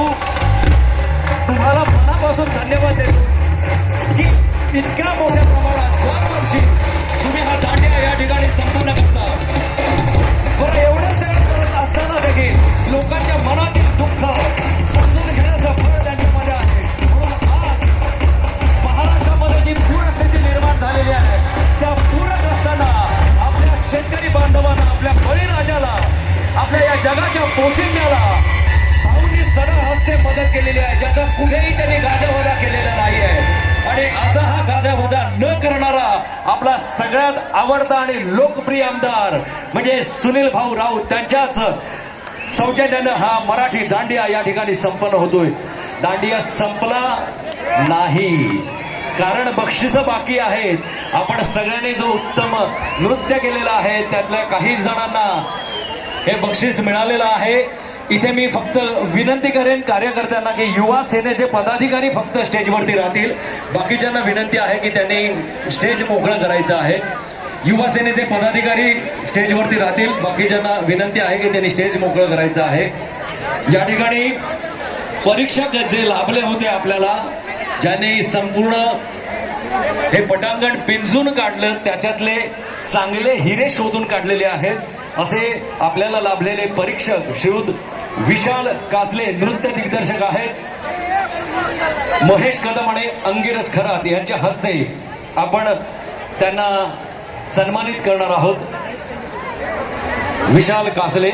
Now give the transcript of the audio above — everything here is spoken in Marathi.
भाऊ तुम्हाला मनापासून धन्यवाद देतो. की इतक्या मोठ्या प्रमाणात दरवर्षी तुम्ही हा दांडिया या ठिकाणी संपन्न करता. बरं एवढं सगळं करत असताना देखील लोकांच्या मनातील दुःख समजून घेण्याचं फळ त्यांच्यामध्ये आहे. म्हणून आज महाराष्ट्रामध्ये जी पूरस्थिती निर्माण झालेली आहे त्या पूरत असताना आपल्या शेतकरी बांधवांना आपल्या बळीराजाला आपल्या या जगाच्या पोशिंद्याला भाऊंनी सदा हस्ते मदत केलेली आहे. ज्याचा कुठेही त्यांनी गाजावाजा केलेला नाही आहे आणि असा हा गाजावाजा न करणारा आपला सगळ्यात आवडता आणि लोकप्रिय आमदार म्हणजे सुनील भाऊ राऊत त्यांच्याच सौजन्यानं हा मराठी दांडिया या ठिकाणी संपन्न होतोय. दांडिया संपला नाही. कारण बक्षिस बाकी आहेत. आपण सगळ्यांनी जो उत्तम नृत्य केलेलं आहे त्यातल्या काही जणांना हे बक्षीस मिळालेलं आहे. इथे मी फक्त विनंती करेन कार्यकर्त्यांना की युवा सेनेचे पदाधिकारी फक्त स्टेजवरती राहतील. बाकीच्यांना विनंती आहे की त्यांनी स्टेज मोकळं करायचं आहे. युवा सेनेचे पदाधिकारी स्टेजवरती राहतील. बाकीच्यांना विनंती आहे की त्यांनी स्टेज मोकळं करायचं आहे. या ठिकाणी परीक्षक जे लाभले होते आपल्याला ज्यांनी संपूर्ण हे पटांगण पिंजून काढलं त्याच्यातले चांगले हिरे शोधून काढलेले आहेत. असे आपल्याला लाभलेले परीक्षक श्रीयुत विशाल कासले नृत्य दिग्दर्शक आहेत. महेश कदम आणि अंगिरस खरात यांच्या हस्ते आपण त्यांना सन्मानित करणार आहोत. विशाल कासले